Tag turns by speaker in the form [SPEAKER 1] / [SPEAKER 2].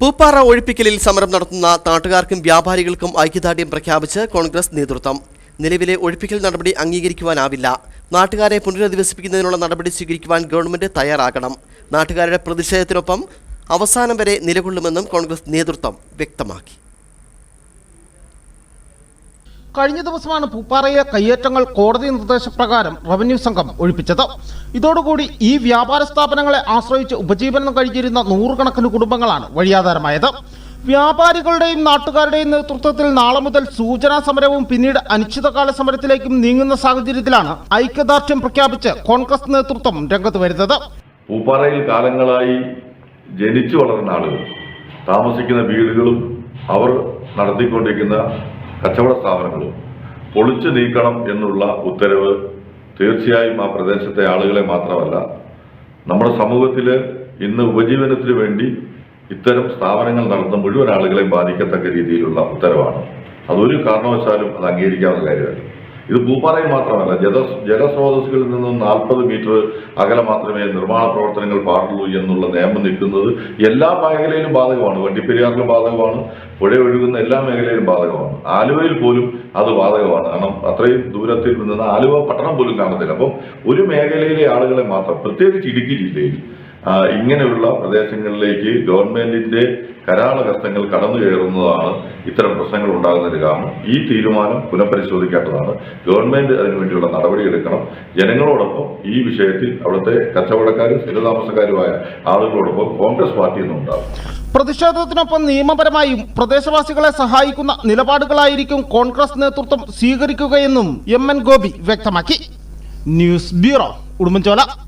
[SPEAKER 1] പൂപ്പാറ ഒഴിപ്പിക്കലിൽ സമരം നടത്തുന്ന നാട്ടുകാർക്കും വ്യാപാരികൾക്കും ഐക്യദാർഢ്യം പ്രഖ്യാപിച്ച് കോൺഗ്രസ് നേതൃത്വം. നിലവിലെ ഒഴിപ്പിക്കൽ നടപടി അംഗീകരിക്കുവാനാവില്ല. നാട്ടുകാരെ പുനരധിവസിപ്പിക്കുന്നതിനുള്ള നടപടി സ്വീകരിക്കുവാൻ ഗവൺമെന്റ് തയ്യാറാകണം. നാട്ടുകാരുടെ പ്രതിഷേധത്തിനൊപ്പം അവസാനം വരെ നിലകൊള്ളുമെന്നും കോൺഗ്രസ് നേതൃത്വം വ്യക്തമാക്കി.
[SPEAKER 2] കഴിഞ്ഞ ദിവസമാണ് പൂപ്പാറയിലെ കയ്യേറ്റങ്ങൾ കോടതി നിർദ്ദേശപ്രകാരം റവന്യൂ സംഘം ഒഴിപ്പിച്ചത്. ഇതോടുകൂടി ഈ വ്യാപാര സ്ഥാപനങ്ങളെ ആശ്രയിച്ച് ഉപജീവനം കഴിഞ്ഞിരുന്ന നൂറുകണക്കിന് കുടുംബങ്ങളാണ് വഴിയാധാരമായത്. വ്യാപാരികളുടെയും നാട്ടുകാരുടെയും നേതൃത്വത്തിൽ നാളെ മുതൽ സൂചനാ സമരവും പിന്നീട് അനിശ്ചിതകാല സമരത്തിലേക്കും നീങ്ങുന്ന സാഹചര്യത്തിലാണ് ഐക്യദാർഢ്യം പ്രഖ്യാപിച്ച് കോൺഗ്രസ് നേതൃത്വം രംഗത്ത് വരുന്നത്.
[SPEAKER 3] പൂപ്പാറയിൽ കാലങ്ങളായി ജനിച്ചു വളർന്ന ആളുകൾ താമസിക്കുന്ന വീടുകളും അവർ നടത്തിക്കൊണ്ടിരിക്കുന്ന കച്ചവട സ്ഥാപനങ്ങളും പൊളിച്ചു നീക്കണം എന്നുള്ള ഉത്തരവ് തീർച്ചയായും ആ പ്രദേശത്തെ ആളുകളെ മാത്രമല്ല നമ്മുടെ സമൂഹത്തിൽ ഇന്ന് ഉപജീവനത്തിന് വേണ്ടി ഇത്തരം സ്ഥാപനങ്ങൾ നടത്തുന്ന മുഴുവൻ ആളുകളെയും ബാധിക്കത്തക്ക രീതിയിലുള്ള ഉത്തരവാണ്. അതൊരു കാരണവശാലും അത് അംഗീകരിക്കാവുന്ന കാര്യമല്ല. ഇത് പൂപ്പാറയിൽ മാത്രമല്ല ജല ജലസ്രോതസ്സുകളിൽ നിന്നും നാൽപ്പത് മീറ്റർ അകലെ മാത്രമേ നിർമ്മാണ പ്രവർത്തനങ്ങൾ പാടുള്ളൂ എന്നുള്ള നിയമം നിൽക്കുന്നത് എല്ലാ മേഖലയിലും ബാധകമാണ്. വണ്ടിപ്പെരിയാറിലും ബാധകമാണ് പുഴ ഒഴുകുന്ന എല്ലാ മേഖലയിലും ബാധകമാണ്. ആലുവയിൽ പോലും അത് ബാധകമാണ്. കാരണം അത്രയും ദൂരത്തിൽ നിന്ന് ആലുവ പട്ടണം പോലും കാണത്തില്ല. അപ്പം ഒരു മേഖലയിലെ ആളുകളെ മാത്രം പ്രത്യേകിച്ച് ഇടുക്കി ജില്ലയിൽ ഇങ്ങനെയുള്ള പ്രദേശങ്ങളിലേക്ക് ഗവൺമെന്റിന്റെ കരാള കഷ്ടങ്ങൾ കടന്നു കയറുന്നതാണ് ഇത്തരം പ്രശ്നങ്ങൾ ഉണ്ടാകുന്നതിന് കാരണം. ഈ തീരുമാനം പുനഃപരിശോധിക്കേണ്ടതാണ്. ഗവൺമെന്റ് അതിനുവേണ്ടിയുള്ള നടപടിയെടുക്കണം ജനങ്ങളോടൊപ്പം ഈ വിഷയത്തിൽ അവിടുത്തെ കച്ചവടക്കാരും സ്ഥിരതാമസക്കാരുമായ ആളുകളോടൊപ്പം കോൺഗ്രസ് പാർട്ടി എന്നുണ്ടാകും
[SPEAKER 2] പ്രതിഷേധത്തിനൊപ്പം നിയമപരമായും പ്രദേശവാസികളെ സഹായിക്കുന്ന നിലപാടുകളായിരിക്കും കോൺഗ്രസ് നേതൃത്വം സ്വീകരിക്കുകയെന്നും എം എൻ ഗോപി വ്യക്തമാക്കി. News bureau Udumbanchola.